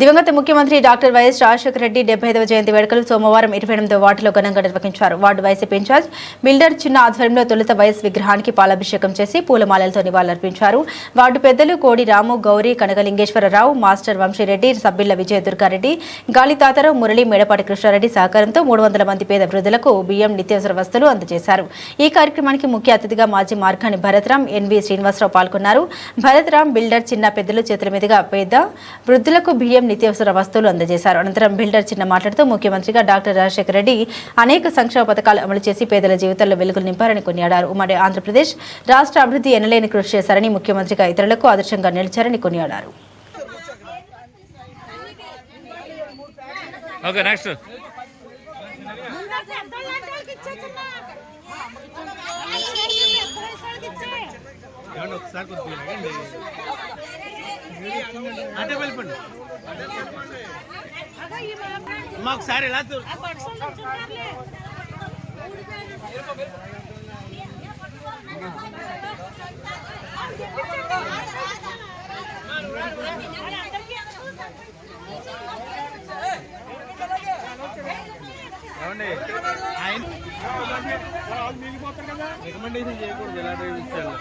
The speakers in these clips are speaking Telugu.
దివంగత ముఖ్యమంత్రి డాక్టర్ వైఎస్ రాజశేఖర రెడ్డి డెబ్బై ఐదవ జయంతి వేడుకలు సోమవారం ఇరవై ఎనిమిదవ వార్డులో ఘనంగా నిర్వహించారు. వార్డు వైసీపీ ఇన్ఛార్జ్ బిల్డర్ చిన్న ఆధ్వర్యంలో తొలుత వైఎస్ విగ్రహానికి పాలాభిషేకం చేసి పూలమాలలతో నివాళులర్పించారు. వార్డు పెద్దలు కోడి రాము గౌరీ కనకలింగేశ్వరరావు మాస్టర్ వంశీరెడ్డి సబ్బిళ్ళ విజయ దుర్గారెడ్డి గాలి తాతారావు మురళి మేడపాటి కృష్ణారెడ్డి సహకారంతో మూడు వందల మంది పేద వృద్ధులకు బియ్యం నిత్యావసర వస్తువులు అందజేశారు. ఈ కార్యక్రమానికి ముఖ్య అతిథిగా మాజీ మార్గాని భరత్రామ్ ఎన్వి శ్రీనివాసరావు పాల్గొన్నారు. భరత్రామ్ బిల్డర్ చిన్న పెద్దలు చేతుల మీదుగా పేద వృద్ధులకు బియ్యం నిత్యావసర వస్తువులు అందజేశారు. అనంతరం బిల్డర్ చిన్న మాట్లాడుతూ ముఖ్యమంత్రిగా డాక్టర్ రాజశేఖర రెడ్డి అనేక సంక్షేమ పథకాలు అమలు చేసి పేదల జీవితాల్లో వెలుగులు నింపారని కొనియాడారు. ఉమ్మడి ఆంధ్రప్రదేశ్ రాష్ట్ర అభివృద్ధి ఎనలేని కృషి చేశారని ముఖ్యమంత్రిగా ఇతరులకు ఆదర్శంగా నిలిచారని కొనియాడారు. ఓకే నెక్స్ట్ ఏమన్నా ఒకసారి కొద్దిగా లేకండి. అటే వెళ్ళిపోండి అమ్మా ఒకసారి ఎలా చూ- ఏమండి ఆయన రికమెండేషన్ చేయకూడదు ఎలా డ్రైవ్ ఇలాంటి విషయాలు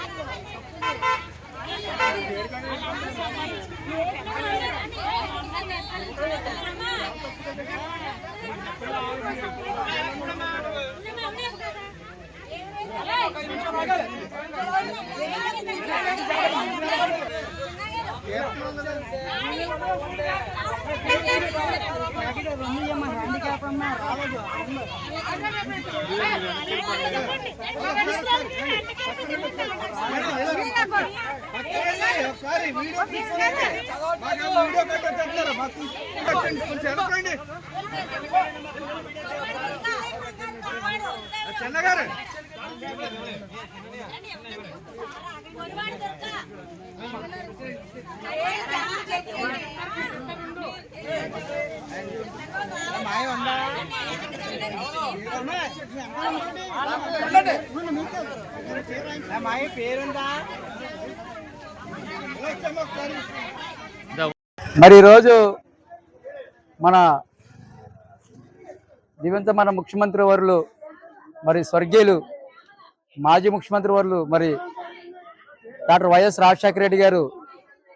ఒకసారి వీడియో తీసుకోండి. మాకు వీడియో మాకు కొంచెం చెన్నగారు మాయ పేరుందా మరి ఈరోజు మన దివంత మన ముఖ్యమంత్రి వర్యులు మరి స్వర్గీయులు మాజీ ముఖ్యమంత్రి వర్యులు మరి డాక్టర్ వైఎస్ రాజశేఖర రెడ్డి గారు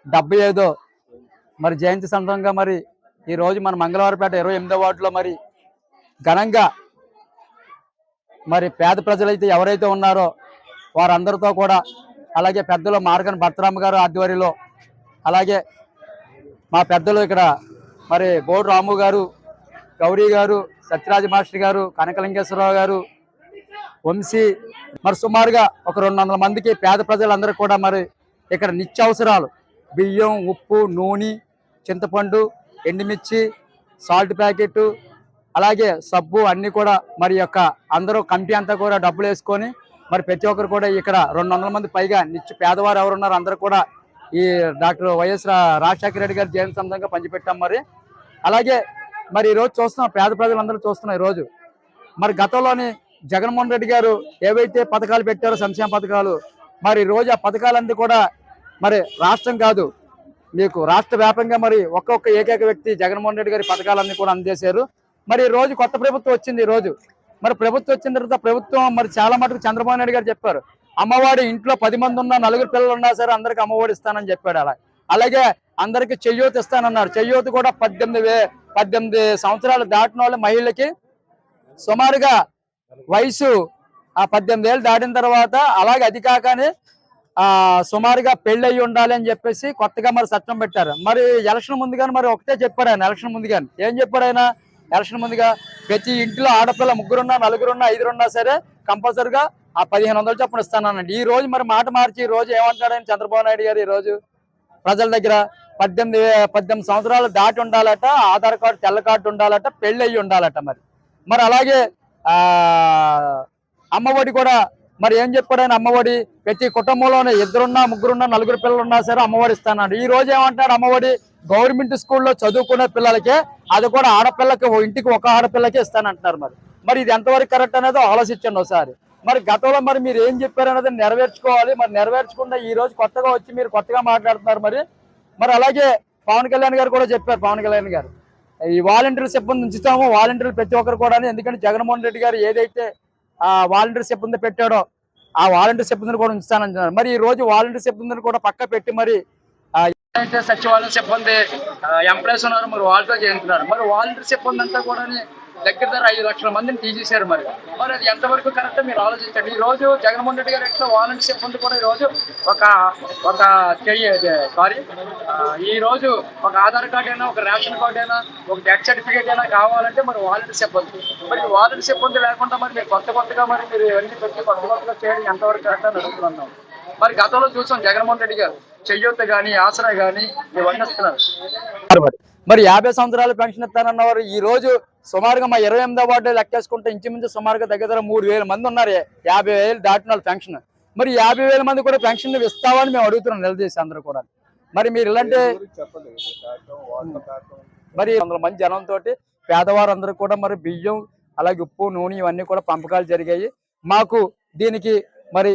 డెబ్బై ఐదో మరి జయంతి సందర్భంగా మరి ఈరోజు మన మంగళవారపేట ఇరవై ఎనిమిదో వార్డులో మరి ఘనంగా మరి పేద ప్రజలైతే ఎవరైతే ఉన్నారో వారందరితో కూడా అలాగే పెద్దలు మార్గన్ భర్తరామ గారు ఆధ్వర్యంలో అలాగే మా పెద్దలు ఇక్కడ మరి బోడు రాము గారు గౌరీ గారు సత్యరాజ మాస్టర్ గారు కనకలింగేశ్వరరావు గారు వంశీ మరి సుమారుగా ఒక రెండు వందల మందికి పేద ప్రజలందరూ కూడా మరి ఇక్కడ నిత్యావసరాలు బియ్యం ఉప్పు నూనె చింతపండు ఎండుమిర్చి సాల్ట్ ప్యాకెట్ అలాగే సబ్బు అన్నీ కూడా మరి యొక్క అందరూ కంపి అంతా కూడా డబ్బులు వేసుకొని మరి ప్రతి ఒక్కరు కూడా ఇక్కడ రెండు వందల మంది పైగా నిత్య పేదవారు ఎవరున్నారు అందరూ కూడా ఈ డాక్టర్ వైఎస్ రా- రాజశేఖర రెడ్డి గారి జయంతి సందర్భంగా పంచిపెట్టాం మరి. అలాగే మరి ఈరోజు చూస్తున్నాం పేద ప్రజలందరూ చూస్తున్నాం ఈరోజు రోజు. మరి గతంలోని జగన్మోహన్ రెడ్డి గారు ఏవైతే పథకాలు పెట్టారో సంక్షేమ పథకాలు మరి రోజు ఆ పథకాలన్నీ కూడా మరి రాష్ట్రం కాదు మీకు రాష్ట్ర వ్యాప్తంగా మరి ఒక్కొక్క ఏకైక వ్యక్తి జగన్మోహన్ రెడ్డి గారి పథకాలన్నీ కూడా అందజేశారు. మరి ఈ రోజు కొత్త ప్రభుత్వం వచ్చింది ఈ రోజు. మరి ప్రభుత్వం వచ్చిన తర్వాత ప్రభుత్వం మరి చాలా మటుకు చంద్రబాబు నాయుడు గారు చెప్పారు. అమ్మవాడి ఇంట్లో పది మంది ఉన్నా నలుగురు పిల్లలు ఉన్నా సరే అందరికి అమ్మఒడి ఇస్తానని చెప్పాడు అలా. అలాగే అందరికి చెయ్యూత ఇస్తానన్నారు. చెయ్యూత కూడా పద్దెనిమిది వే పద్దెనిమిది సంవత్సరాలు దాటిన వాళ్ళ మహిళలకి. సుమారుగా వయసు ఆ పద్దెనిమిది ఏళ్ళు దాటిన తర్వాత అలాగే అది కాకనే ఆ సుమారుగా పెళ్ళి అయ్యి ఉండాలి అని చెప్పేసి కొత్తగా మరి చట్టం పెట్టారు. మరి ఎలక్షన్ ముందుగానే మరి ఒకటే చెప్పాడు ఆయన ఎలక్షన్ ముందుగానే ఏం చెప్పాడు ఆయన? ఎలక్షన్ ముందుగా ప్రతి ఇంట్లో ఆడపిల్ల ముగ్గురున్నా నలుగురున్నా ఐదురున్నా సరే కంపల్సరిగా ఆ పదిహేను వందలు చొప్పున ఇస్తానండి ఈ రోజు మరి మాట మార్చి ఈ రోజు ఏమంటాడు చంద్రబాబు నాయుడు గారు ఈ రోజు ప్రజల దగ్గర పద్దెనిమిది పద్దెనిమిది సంవత్సరాలు దాటి ఉండాలట ఆధార్ కార్డు తెల్ల కార్డు ఉండాలట పెళ్ళి అయ్యి ఉండాలట మరి. మరి అలాగే అమ్మఒడి కూడా మరి ఏం చెప్పాడని అమ్మఒడి? ప్రతి కుటుంబంలోనే ఇద్దరున్నా ముగ్గురున్నా నలుగురు పిల్లలు ఉన్నా సరే అమ్మఒడి ఇస్తానండి ఈ రోజు ఏమంటాడు అమ్మఒడి? గవర్నమెంట్ స్కూల్లో చదువుకునే పిల్లలకే అది కూడా ఆడపిల్లకి ఇంటికి ఒక ఆడపిల్లకే ఇస్తానంటున్నారు మరి. మరి ఇది ఎంతవరకు కరెక్ట్ అనేది ఆలోచించండి ఒకసారి. మరి గతంలో మరి మీరు ఏం చెప్పారనేది నెరవేర్చుకోవాలి. మరి నెరవేర్చకుండా ఈ రోజు కొత్తగా వచ్చి మీరు కొత్తగా మాట్లాడుతున్నారు మరి. మరి అలాగే పవన్ కళ్యాణ్ గారు కూడా చెప్పారు పవన్ కళ్యాణ్ గారు. ఈ వాలంటీర్ సిబ్బంది ఉంచుతాము వాలంటీర్లు ప్రతి ఒక్కరు కూడా ఎందుకంటే జగన్మోహన్ రెడ్డి గారు ఏదైతే ఆ వాలంటీర్ సిబ్బంది పెట్టాడో ఆ వాలంటీర్ సిబ్బందిని కూడా ఉంచుతానంటున్నారు మరి ఈ రోజు వాలంటీర్ సిబ్బందిని కూడా పక్క పెట్టి మరి సచివాలయం సిబ్బంది ఎంప్లాయీస్ ఉన్నారు మరి వాళ్ళతో చేస్తున్నారు మరి వాలంటీర్ సిబ్బంది అంతా కూడా దగ్గర దగ్గర ఐదు లక్షల మందిని తీసేశారు మరి. మరి అది ఎంతవరకు కరెక్ట్ మీరు ఆలోచించండి. ఈ రోజు జగన్మోహన్ రెడ్డి గారు ఎట్లా వాలంటీర్ సిబ్బంది కూడా ఈరోజు రోజు ఒక ఒక చెయ్యి సారీ. ఈ రోజు ఒక ఆధార్ కార్డు అయినా ఒక రేషన్ కార్డు అయినా ఒక డెత్ సర్టిఫికేట్ అయినా కావాలంటే మరి వాలంటీర్ సిబ్బంది మరి వాలంటీర్ సిబ్బంది లేకుండా మరి మీరు కొత్త కొత్తగా మరి మీరు ఇవన్నీ పెట్టి కొత్త కొత్తగా చేయడం ఎంతవరకు కరెక్ట్ అని అడుగుతున్నాం. మరి గతంలో చూసాం జగన్మోహన్ రెడ్డి గారు చెయ్యొద్దు కానీ ఆసరా కానీ ఇవన్నీ వస్తున్నారు. మరి యాభై సంవత్సరాల పెన్షన్ ఇస్తానన్నవారు ఈ రోజు సుమారుగా మా ఇరవై ఎనిమిదో వార్డు లెక్కేసుకుంటే ఇంచుమించు సుమారుగా దగ్గర దగ్గర మూడు వేల మంది ఉన్నారు. యాభై వేలు దాటిన పెన్షన్. మరి యాభై వేల మంది కూడా పెన్షన్ ఇస్తామని మేము అడుగుతున్నాం నిలదీసి అందరూ కూడా. మరి మీరు ఇలాంటి మరి వందల మంది జనంతో పేదవారు అందరూ కూడా మరి బియ్యం అలాగే ఉప్పు నూనె ఇవన్నీ కూడా పంపకాలు జరిగాయి. మాకు దీనికి మరి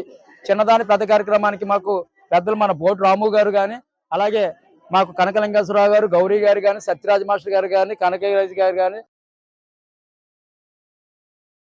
చిన్నదాని పెద్ద కార్యక్రమానికి మాకు పెద్దలు మన బోటు రాము గారు కానీ అలాగే మాకు కనకలింగేశ్వరరావు గారు గౌరీ గారు కానీ సత్యరాజ్ మాస్టర్ గారు కానీ కనకరాజు గారు కానీ